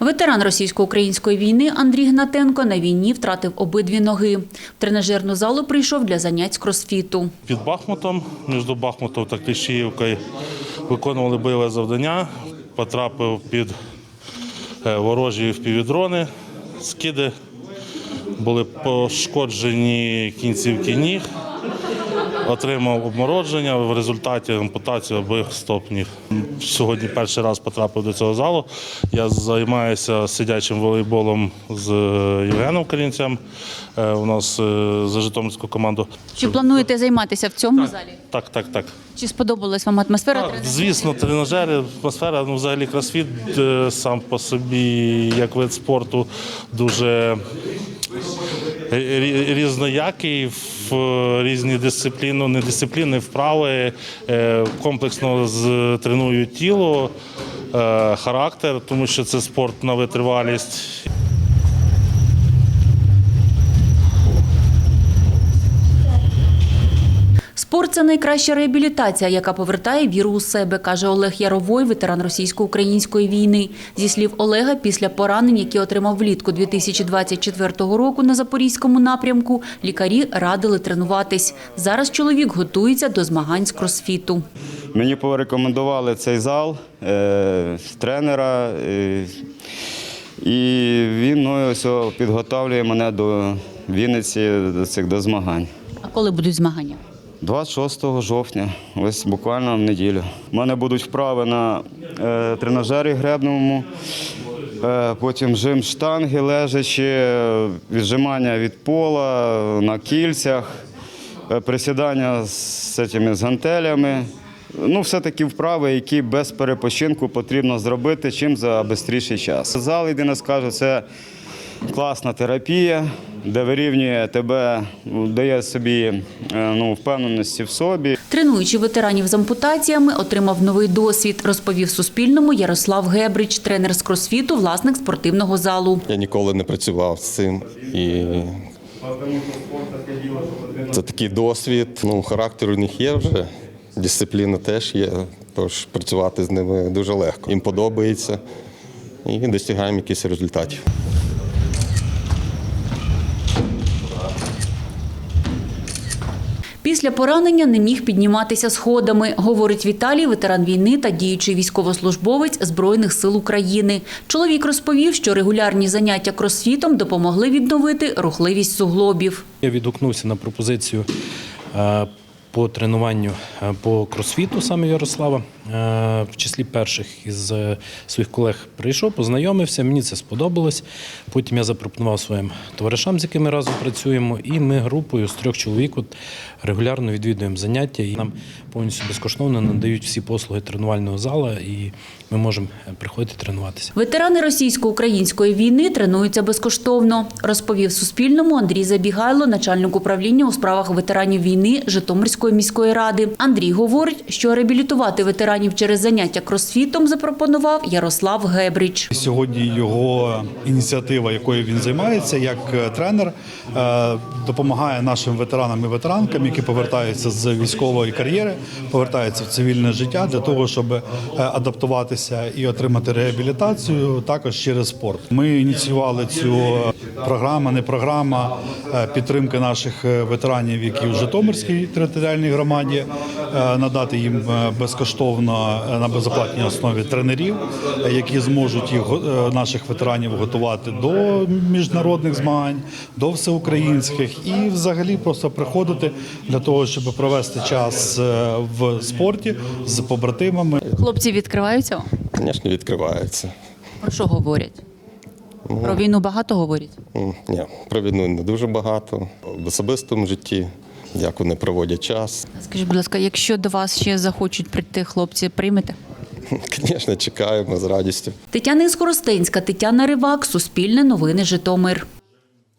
Ветеран російсько-української війни Андрій Гнатенко на війні втратив обидві ноги. В тренажерну залу прийшов для занять з кросфіту. Під Бахмутом, між Бахмутом та Кліщіївкою виконували бойове завдання. Потрапив під е, ворожі впівдрони, скиди. Були пошкоджені кінцівки ніг, отримав обмородження, в результаті ампутації обох стоп ніг. Сьогодні перший раз потрапив до цього залу. Я займаюся сидячим волейболом з Євгеном Карінцем. Е, У нас е, за Житомирську команду. Чи плануєте займатися в цьому залі? Так, так, так. Чи сподобалась вам атмосфера? Так, звісно, тренажери, атмосфера, ну взагалі кросфіт е, сам по собі, як вид спорту, дуже різноякий в е, різні дисципліни, не дисципліни, вправи, е, комплексно тренують тіло, е, характер, тому що це спорт на витривалість. Спорт це найкраща реабілітація, яка повертає віру у себе, каже Олег Яровой, ветеран російсько-української війни. Зі слів Олега, після поранень, які отримав влітку 2024 року на запорізькому напрямку, лікарі радили тренуватись. Зараз чоловік готується до змагань з кросфіту. Мені порекомендували цей зал е, тренера, е, і він ну, ось підготовлює мене до Вінниці до цих до змагань. А коли будуть змагання? 26 жовтня, ось буквально в неділю. У мене будуть вправи на е, тренажері гребному, е, потім жим штанги лежачі, віджимання від пола на кільцях, е, присідання з, цими, з гантелями. Ну, все такі вправи, які без перепочинку потрібно зробити чим за швидший час. Зал, єдине скажу, це класна терапія, де вирівнює тебе, дає собі е, ну, впевненості в собі. Тренуючи ветеранів з ампутаціями, отримав новий досвід, розповів Суспільному Ярослав Гебрич, тренер з кросфіту, власник спортивного залу. Я ніколи не працював з цим і це такий досвід. Ну, характер у них є вже, дисципліна теж є, тож працювати з ними дуже легко. Їм подобається і досягаємо якихось результатів. Після поранення не міг підніматися сходами, говорить Віталій, ветеран війни та діючий військовослужбовець Збройних сил України. Чоловік розповів, що регулярні заняття кросфітом допомогли відновити рухливість суглобів. Я відгукнувся на пропозицію е, по тренуванню е, по кросфіту саме Ярослава. Е, В числі перших із е, своїх колег прийшов, познайомився. Мені це сподобалось. Потім я запропонував своїм товаришам, з якими разом працюємо, і ми групою з трьох чоловік от регулярно відвідуємо заняття. І нам повністю безкоштовно надають всі послуги тренувального зала, і ми можемо е, приходити тренуватися. Ветерани російсько-української війни тренуються безкоштовно, розповів Суспільному Андрій Забігайло, начальник управління у справах ветеранів війни Житомирської міської ради. Андрій говорить, що реабілітувати ветеранів через заняття кросфітом запропонував Ярослав Гебрич. Сьогодні його ініціатива, якою він займається, як е, тренер, е, допомагає нашим ветеранам і ветеранкам, які повертаються з військової кар'єри, повертаються в цивільне життя для того, щоб е, адаптуватися і отримати реабілітацію також через спорт. Ми ініціювали цю програму, не програма е, підтримки наших е, ветеранів, які в Житомирській територіальній громаді, е, надати їм безкоштовно на безоплатній основі тренерів, які зможуть їх наших ветеранів готувати до міжнародних змагань, до всеукраїнських і взагалі просто приходити для того, щоб провести час в спорті з побратимами. Хлопці відкриваються. Звісно, відкриваються. Про що говорять? Про війну багато говорять. Ні, про війну не дуже багато. В особистому житті, як вони проводять час. Скажіть, будь ласка, якщо до вас ще захочуть прийти хлопці, приймете? Звісно, чекаємо з радістю. Тетяна Іскоростенська, Тетяна Ривак, Суспільне новини Житомир.